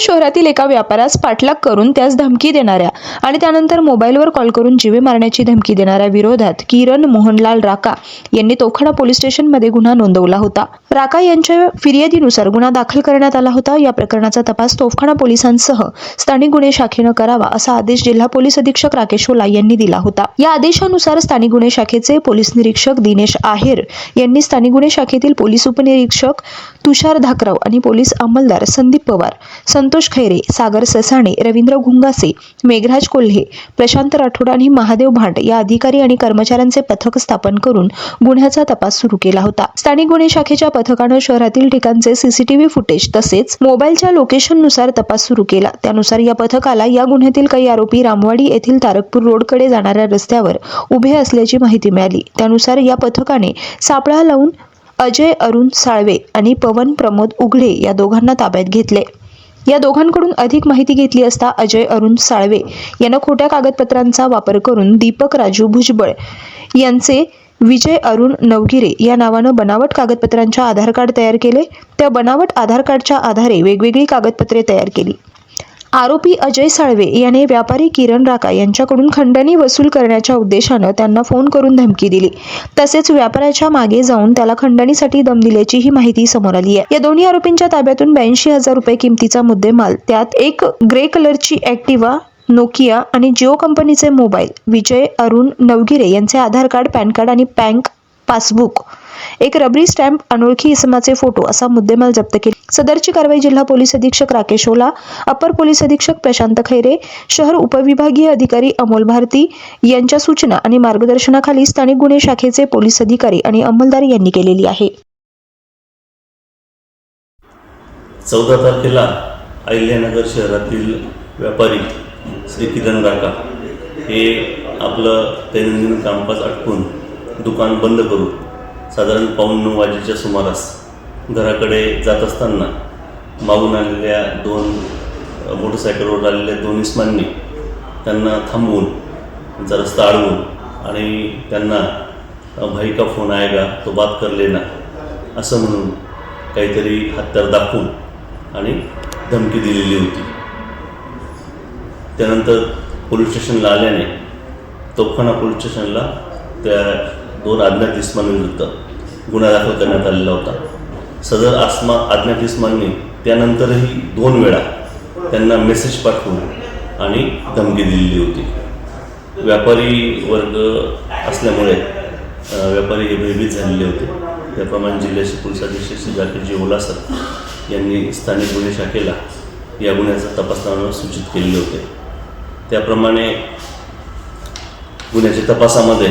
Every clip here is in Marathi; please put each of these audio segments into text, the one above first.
शहरातील एका व्यापाऱ्यास पाठलाग करून त्यास धमकी देणाऱ्या आणि त्यानंतर मोबाईलवर कॉल करून जीवे मारण्याची धमकी देणाऱ्या विरोधात किरण मोहनलाल राका यांनी तोखडा पोलीस स्टेशनमध्ये गुन्हा नोंदवला होता. राका यांच्या फिर्यादीनुसार गुन्हा दाखल करण्यात आला होता. या प्रकरणाचा तपास तोफखाना पोलिसांसह स्थानिक गुन्हे शाखेनं करावा असा आदेश जिल्हा पोलीस अधीक्षक राकेश ओला यांनी दिला होता. या आदेशानुसार स्थानिक गुन्हे शाखेचे पोलीस निरीक्षक दिनेश आहेर यांनी स्थानिक गुन्हे शाखेतील पोलीस उपनिरीक्षक तुषार धाकराव आणि पोलीस अंमलदार संदीप पवार संतोष खैरे सागर ससाणे रवींद्र घुंगासे मेघराज कोल्हे प्रशांत राठोड आणि महादेव भांड या अधिकारी आणि कर्मचाऱ्यांचे पथक स्थापन करून गुन्ह्याचा तपास सुरू केला होता. स्थानिक गुन्हे शाखेच्या पथकानं शहरातील ठिकाणचे सीसीटीव्ही फुटेज तसेच मोबाईलच्या लोकेशननुसार तपास सुरू केला. त्यानुसार या पथकाला या गुन्ह्यातील काही आरोपी रामवाडी येथील तारकपूर रोडकडे जाणाऱ्या रस्त्यावर उभे असल्याची माहिती मिळाली. त्यानुसार या पथकाने सापळा लावून अजय अरुण साळवे आणि पवन प्रमोद उघडे या दोघांना ताब्यात घेतले. या दोघांकडून अधिक माहिती घेतली असता अजय अरुण साळवे यानं खोट्या कागदपत्रांचा वापर करून दीपक राजू भुजबळ यांचे विजय अरुण नवगिरे या नावानं बनावट कागदपत्रांच्या आधार कार्ड तयार केले. त्या बनावट आधार कार्डच्या आधारे वेगवेगळी कागदपत्रे तयार केली. आरोपी अजय साळवे याने व्यापारी किरण राका यांच्याकडून खंडणी वसूल करण्याच्या उद्देशानं त्यांना फोन करून धमकी दिली. तसेच व्यापाऱ्याच्या मागे जाऊन त्याला खंडणीसाठी दम दिल्याची ही माहिती समोर आली आहे. या दोन्ही आरोपींच्या ताब्यातून ब्याऐंशी हजार रुपये किमतीचा मुद्देमाल त्यात एक ग्रे कलरची ऍक्टिवा नोकिया आणि जिओ कंपनीचे मोबाईल विजय अरुण नवगिरे यांचे आधार कार्ड पॅन कार्ड आणि बँक पासबुक. एक रबरी स्टॅम्प अनोळखी इसमाचे फोटो असा मुद्देमाल जप्त केला. सदरची कारवाई जिल्हा पोलीस अधीक्षक राकेश ओला अपर पोलीस अधीक्षक प्रशांत खैरे शहर उपविभागीय अधिकारी अमोल भारती यांच्या सूचना आणि मार्गदर्शनाखाली स्थानिक गुन्हे शाखेचे पोलीस अधिकारी आणि अंमलदार यांनी केलेली आहे. चौदा तारखेला अहिल्यानगर शहरातील व्यापारी श्री किरण राका हे आपलं दैनंदिन कामकाज आटपून दुकान बंद करून साधारण पाऊण नऊ वाजेच्या सुमारास घराकडे जात असताना मागून आलेल्या दोन मोटरसायकलवर आलेल्या दोन इस्मांनी त्यांना थांबवून त्यांचा रस्ता अडवून आणि त्यांना भाई का फोन आएगा तो बात कर लेना असं म्हणून काहीतरी हत्यार दाखवून आणि धमकी दिलेली होती. त्यानंतर पोलीस स्टेशनला आल्याने तोफखाना पोलीस स्टेशनला त्या दोन अज्ञात इस्मांविरुद्ध गुन्हा दाखल करण्यात आलेला होता. सदर आसमा अज्ञात इस्मांनी त्यानंतरही दोन वेळा त्यांना मेसेज पाठवून आणि धमकी दिलेली होती. व्यापारी वर्ग असल्यामुळे व्यापारी हे भयभीत झालेले होते. त्याप्रमाणे जिल्ह्याचे पोलीस अधीक्षक श्री जाकीरजी ओलासर यांनी स्थानिक गुन्हे शाखेला या गुन्ह्याचा तपास सूचित केलेले होते. त्याप्रमाणे गुन्ह्याच्या तपासामध्ये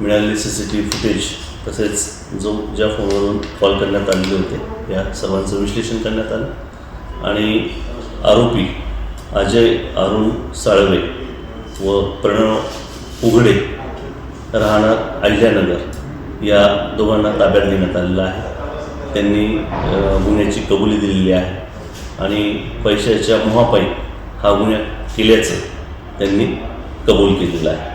मिळालेले C C T V footage तसेच जो ज्या फोनवरून कॉल करण्यात आलेले होते या सर्वांचं विश्लेषण करण्यात आलं. आणि आरोपी अजय अरुण साळवे व प्रणव उघडे राहणार अहिल्यानगर या दोघांना ताब्यात घेण्यात आलेलं आहे. त्यांनी गुन्ह्याची कबुली दिलेली आहे आणि पैशाच्या मोहापाई हा गुन्हा केल्याचं त्यांनी कबूल केलेलं आहे.